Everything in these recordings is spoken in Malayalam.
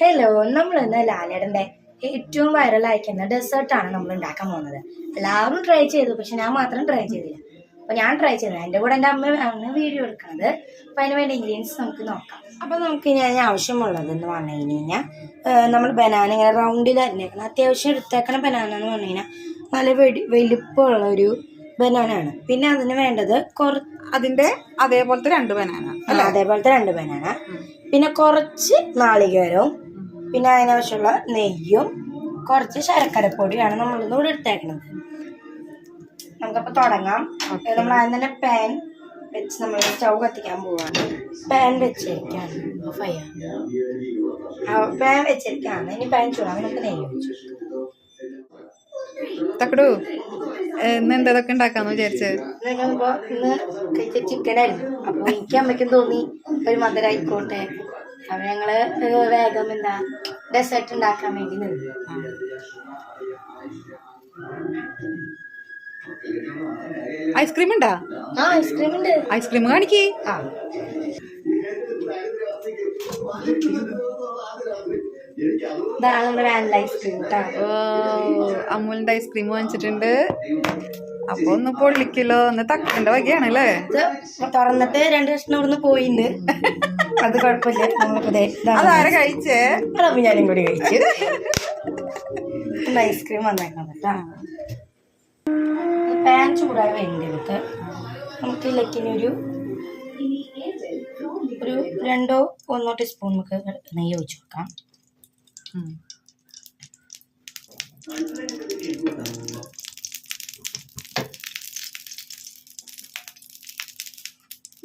ഹലോ നമ്മൾ ഇന്ന് ലാലേടന്റെ ഏറ്റവും വൈറലായിരിക്കുന്ന ഡെസേർട്ടാണ് നമ്മൾ ഉണ്ടാക്കാൻ പോകുന്നത്. എല്ലാവരും ട്രൈ ചെയ്തു പക്ഷെ ഞാൻ മാത്രം ട്രൈ ചെയ്തില്ല. അപ്പോൾ ഞാൻ ട്രൈ ചെയ്തത്. എന്റെ കൂടെ എന്റെ അമ്മയാണ് വീഡിയോ എടുക്കുന്നത്. അപ്പോൾ അതിന് വേണ്ട ഇൻഗ്രീഡിയൻസ് നമുക്ക് നോക്കാം. അപ്പോൾ നമുക്ക് ഇനി അതിന് ആവശ്യമുള്ളത് എന്ന് പറഞ്ഞു കഴിഞ്ഞ് കഴിഞ്ഞാൽ നമ്മൾ ബനാന ഇങ്ങനെ റൗണ്ടിൽ അരിഞ്ഞേക്കണം അത്യാവശ്യം എടുത്തേക്കണ ബനാന എന്ന് പറഞ്ഞു കഴിഞ്ഞാൽ നല്ല വെടി വലിപ്പമുള്ള ഒരു ബനാനാണ് പിന്നെ അതിന് വേണ്ടത് കുറ അതിന്റെ അതേപോലത്തെ രണ്ട് ബനാന അതേപോലത്തെ രണ്ട് ബനാന പിന്നെ കുറച്ച് നാളികേരവും പിന്നെ അതിനാവശ്യമുള്ള നെയ്യും കുറച്ച് ശർക്കരപ്പൊടിയാണ് നമ്മൾ ഇവിടെ എടുത്തേക്കുന്നത് നമുക്കപ്പോൾ തുടങ്ങാം. നമ്മൾ ആദ്യം തന്നെ പാൻ വെച്ച് നമ്മൾ സ്റ്റൗ കത്തിക്കാൻ പോവാണ്. പാൻ വെച്ചിരിക്കാണ് പാൻ വെച്ചിരിക്കാണ് ഇനി പാൻ ചൂടാം നമുക്ക് നെയ്യ് വെച്ചു തക്കടു ഇന്ന് എന്തൊക്കെ ഉണ്ടാക്കാന്ന് വിചാരിച്ചത് ഇന്ന് കഴിച്ച ചിക്കനായിരുന്നു അപ്പൊ എനിക്ക് അമ്മയ്ക്കും തോന്നി ഒരു മധുരം ആയിക്കോട്ടെ അപ്പൊ ഞങ്ങൾ വേഗം എന്താ ഡെസേർട്ട് ഉണ്ടാക്കാൻ വേണ്ടി നിന്ന്. ഐസ്ക്രീം ഉണ്ടാ? ആ ഐസ്ക്രീം ഉണ്ട്. ഐസ്ക്രീം കാണിക്കേ. ആ. അമൂലിന്റെ ഐസ്ക്രീം വാങ്ങിച്ചിട്ടുണ്ട്. അപ്പൊ ഒന്ന് പൊള്ളിക്കലോ. ഒന്ന് തക്കന്റെ വകയാണ് അല്ലേ തുറന്നിട്ട് രണ്ട് കഷ്ണം ഇവിടുന്ന് പോയിണ്ട്. അത് കുഴപ്പമില്ല. അതാരെ കഴിച്ചേ? അതപ്പോ ഞാനും കൂടി കഴിച്ചു. ഐസ്ക്രീം വന്നേക്കണം കേട്ടോ. പാൻ ചൂടായി വേണ്ടത് നമുക്ക് ലക്കിനൊരു ഒരു ഒരു രണ്ടോ ഒന്നോ ടീസ്പൂൺ നമുക്ക് നെയ്യ് ഒഴിച്ച് വെക്കാം.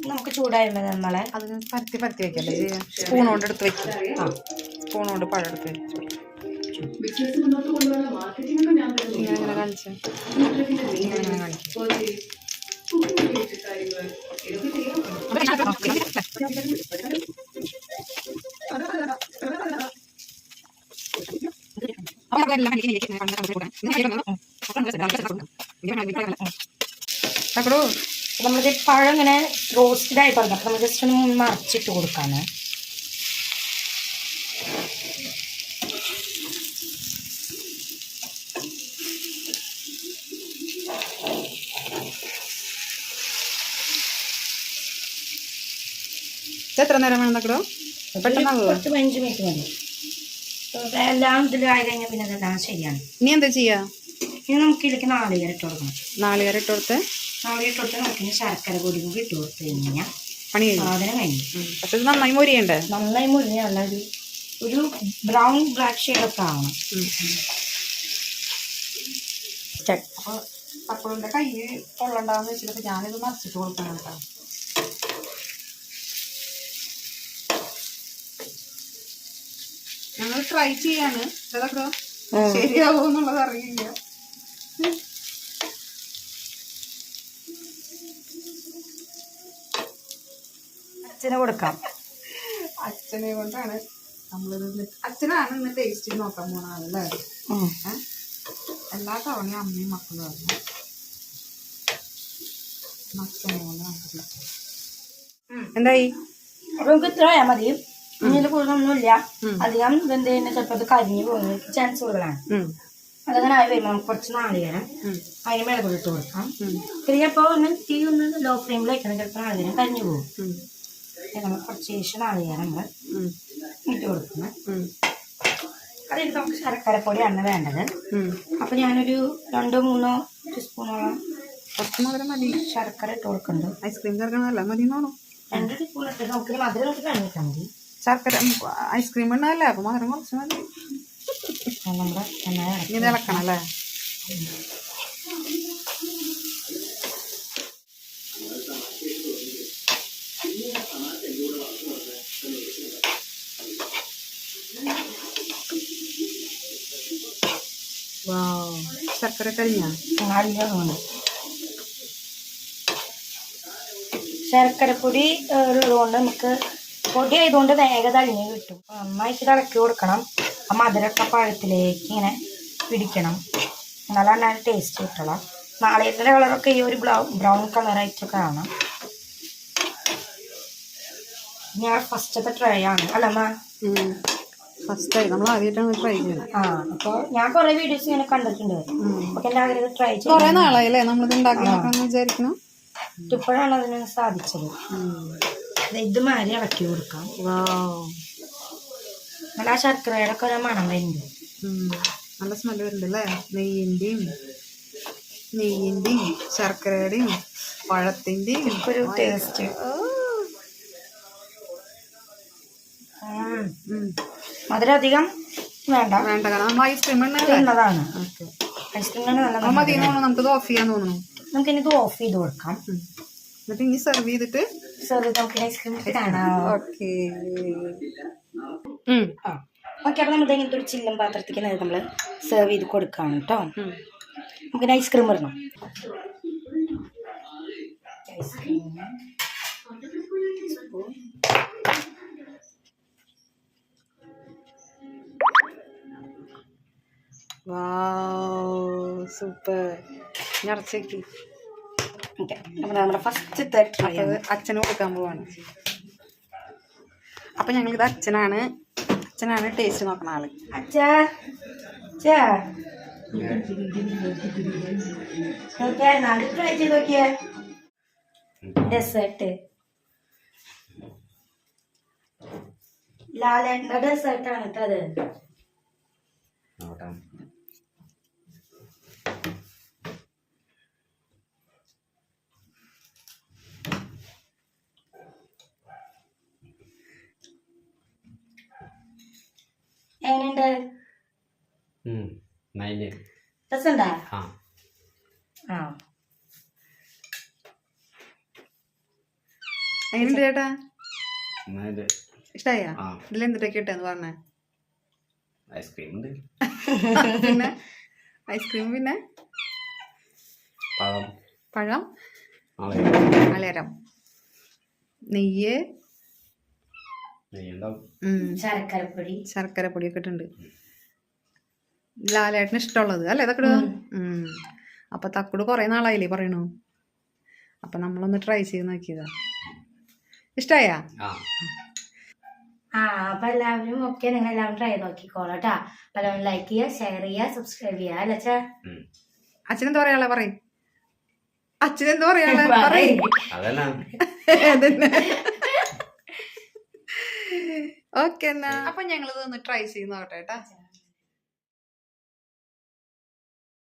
നമുക്ക് ചൂടായുള്ളത് നമ്മളെ അത് പരത്തി പരത്തി വെക്കല്ലേ സ്പൂൺ കൊണ്ട് എടുത്ത് വെക്കും. ആ. സ്പൂൺ കൊണ്ട് പഴം എടുത്ത് ഇങ്ങനെ കാണിച്ചു. ഇങ്ങനെ തക്കടു നമ്മളിത് പഴം ഇങ്ങനെ റോസ്റ്റഡ് പറഞ്ഞു അപ്പം നമ്മൾ ജസ്റ്റ് ഒന്ന് മറിച്ചിട്ട് കൊടുക്കാണ്. എത്ര നേരം വേണം പെട്ടെന്നാവോ പത്ത് പതിനഞ്ച് മിനിറ്റ് മതി. അപ്പോൾ എല്ലാം ഇതിലായി കഴിഞ്ഞാൽ പിന്നെ അതെല്ലാം ശരിയാണ്. ഇനി എന്താ ചെയ്യാ? ഇനി നമുക്ക് ഇതിലേക്ക് നാളികേരം ഇട്ട് കൊടുക്കണം. നാളികേരം ഇട്ട് കൊടുത്ത് ഇട്ട് നമുക്ക് ശർക്കര പൊടി കൂടി ഇട്ട് കൊടുത്ത് കഴിഞ്ഞാൽ പണി സാധനം കഴിഞ്ഞു. പക്ഷെ ഇത് നന്നായി മൊരിയണ്ടേ? നന്നായി മുരിഞ്ഞുള്ള ഒരു ഒരു ബ്രൗൺ ബ്ലാക്ക് ഷെയ്ഡൊക്കെ ആവണം അപ്പോൾ തക്കടുന്റെ കൈ കൊള്ളണ്ടാന്ന് വെച്ചിട്ട് ഞാനിത് മറിച്ചിട്ട് കൊടുക്കണം കേട്ടോ. ഞങ്ങൾ ട്രൈ ചെയ്യാണ്. ഇതൊക്കെ ശരിയാവോ എന്നുള്ളത് അറിയില്ല. അച്ഛന് കൊടുക്കാം. അച്ഛനെ കൊണ്ടാണ് നമ്മളിത് അച്ഛനാണ് ഇന്ന് ടേസ്റ്റ് നോക്കാൻ പോണ ആളല്ലേ ഉം. ഏ? എല്ലാ തവണയും അമ്മയും മക്കളും ആയിരുന്നു. അച്ഛനെ കൊണ്ട് നമുക്ക് എന്തായി? നമുക്ക് ഇത്ര ആയാൽ മതി. ഇതിൽ കൂടുതലൊന്നുമില്ല. അധികം ഇതെന്ത് ചെയ്യുന്ന ചിലപ്പോൾ അത് കരിഞ്ഞു പോകുന്ന ചാൻസ് കൂടുതലാണ്. അതങ്ങനെ ആയി വരുമ്പോൾ നമുക്ക് കുറച്ച് നാളികേരം വരാം അതിന് മേലെ കൂടി ഇട്ട് കൊടുക്കാം. പിന്നെ അപ്പോൾ ഒന്ന് തീ ഒന്ന് ലോ ഫ്ലെയിമിൽ വയ്ക്കണം ചിലപ്പോൾ നാളികേരം കരിഞ്ഞു പോകും നമ്മൾ കുറച്ച് ശേഷം നാളികേരം നമ്മൾ ഇട്ട് കൊടുക്കുന്നത്. അതിൽ നമുക്ക് ശർക്കരപ്പൊടിയാണ് വേണ്ടത്. അപ്പം ഞാനൊരു രണ്ടോ മൂന്നോ ടീസ്പൂണോളം കുറച്ച് മധുരം മതി. ശർക്കര ഇട്ട് കൊടുക്കുന്നുണ്ട്. ഐസ്ക്രീം ചേർക്കണമല്ല മതി എന്നാണോ രണ്ട് ടീസ്പൂൺ ഇട്ട് നമുക്ക് മധുരം നമുക്ക് കഴിഞ്ഞിട്ടാൽ മതി. ശർക്കര ഐസ്ക്രീം ഉണ്ടല്ലേ അപ്പൊ മധുരം കുറച്ച് മതി. നമ്മുടെ ഇളക്കണം അല്ലേ? ശർക്കര നല്ലോണം ശർക്കരപ്പൊടി ഉള്ളതുകൊണ്ട് നമുക്ക് പൊടി ആയതുകൊണ്ട് വേഗം തഴിഞ്ഞ് കിട്ടും. നന്നായിട്ട് ഇളക്കി കൊടുക്കണം. ആ മധുരക്ക പഴത്തിലേക്ക് ഇങ്ങനെ പിടിക്കണം. എന്നാലാണ് അതിന് ടേസ്റ്റ് കിട്ടുള്ളൂ. നാളെ കളറൊക്കെ ഈ ഒരു ബ്രൗൺ ബ്രൗൺ കളറായിട്ടൊക്കെ കാണാം. ഞാൻ ഫസ്റ്റത്തെ ട്രൈ ആണ്. അല്ല ഫസ്റ്റ് ആയി. നമ്മൾ ആദ്യമായിട്ടാണ് ട്രൈ ചെയ്യുന്നത്. ആ അപ്പോൾ ഞാൻ കുറേ വീഡിയോസ് ഇങ്ങനെ കണ്ടിട്ടുണ്ട്. അപ്പോൾ എല്ലാവരും ഇത് ട്രൈ ചെയ്തു കുറെ നാളായില്ലേ നമ്മളിത് ഉണ്ടാക്കി നോക്കാന്ന് വിചാരിക്കണം ഇപ്പോഴാണ് അതിന് സാധിച്ചത്. ഇത് മാരി ഇളക്കി കൊടുക്കാം. നല്ല ആ ശർക്കരയുടെ ഒക്കെ മണം വരുന്നുണ്ട്. നല്ല സ്മെല്ല് വരുന്നുണ്ടല്ലേ നെയ്യിന്റെയും നെയ്യിന്റെയും ശർക്കരയുടെയും പഴത്തിന്റെയും ഒരു ടേസ്റ്റ് ഉം. മധുരം അധികം വേണ്ട. വേണ്ട കാരണം നമ്മൾ ഐസ്ക്രീം തിന്നതാണ് ഓക്കെ. ഐസ്ക്രീം നല്ല മതി നമുക്കിത് ഓഫ് ചെയ്യാൻ തോന്നുന്നു? നമുക്കിനി ഇത് ഓഫ് ചെയ്ത് കൊടുക്കാം. എന്നിട്ട് ഇനി സെർവ് ചെയ്തിട്ട് സോറി നമുക്ക് ഐസ്ക്രീം കാണാം. ഓക്കെ. ആ. ഓക്കെ അപ്പോൾ നമ്മൾ ഇങ്ങനത്തെ ഒരു ചില്ലും പാത്രത്തേക്ക് നമ്മൾ സെർവ് ചെയ്ത് കൊടുക്കുകയാണ് കേട്ടോ നമുക്കിനി ഐസ്ക്രീം ഇടണം. Ice cream super. നിറച്ചേക്ക് ഓക്കെ അപ്പോൾ നമ്മുടെ ഫസ്റ്റത്തെ ട്രൈ അത് അച്ഛന് കൊടുക്കാൻ പോവാണ്. അപ്പം ഞങ്ങളിത് അച്ഛനാണ് അച്ഛനാണ് ടേസ്റ്റ് നോക്കണ ആൾ. അച്ഛാ അച്ഛാ. നോക്കിയാ നോക്കിയേ. ഡെസേർട്ട് ലാലേട്ടന്റെ ഡെസേർട്ടാണ് കേട്ടോ അത് എങ്ങനെയുണ്ട് നൈൽ രസമുണ്ടാ ആ. ആ. എങ്ങനെയുണ്ട് ചേട്ടാ? ഇഷ്ടായ? ഇതിൽ ഇട്ടെന്ന് പറഞ്ഞേ. ഐസ്ക്രീം ഉണ്ട് പിന്നെ? ഐസ്ക്രീം പിന്നെ? പഴം. പഴം. അലരം നെയ്യ്. ശർക്കരപ്പൊടി. ശർക്കര പൊടിയൊക്കെ ഇട്ടുണ്ട് ലാലേട്ടന് ഇഷ്ടമുള്ളത് അല്ലേ? തക്കട്. അപ്പൊ തക്കുട് കുറെ നാളായില്ലേ പറയണു? അപ്പൊ നമ്മളൊന്ന് ട്രൈ ചെയ്ത് നോക്കിയതാ. ഇഷ്ടായാ? ആ. അപ്പൊ എല്ലാവരും ഓക്കെ നിങ്ങൾ എല്ലാവരും ട്രൈ നോക്കിക്കോളാം കേട്ടാ അപ്പൊ എല്ലാവരും ലൈക്ക് ചെയ്യുക ഷെയർ ചെയ്യുക സബ്സ്ക്രൈബ് ചെയ്യുക അല്ലേ അച്ഛൻ എന്താ അച്ഛനെന്ത് പറയാളെ പറയും? എന്താ പറയാളെ പറയും. ഓക്കെ എന്നാ. അപ്പൊ ഞങ്ങളിത് ഒന്ന് ട്രൈ ചെയ്ത് നോക്കട്ടെ കേട്ടാ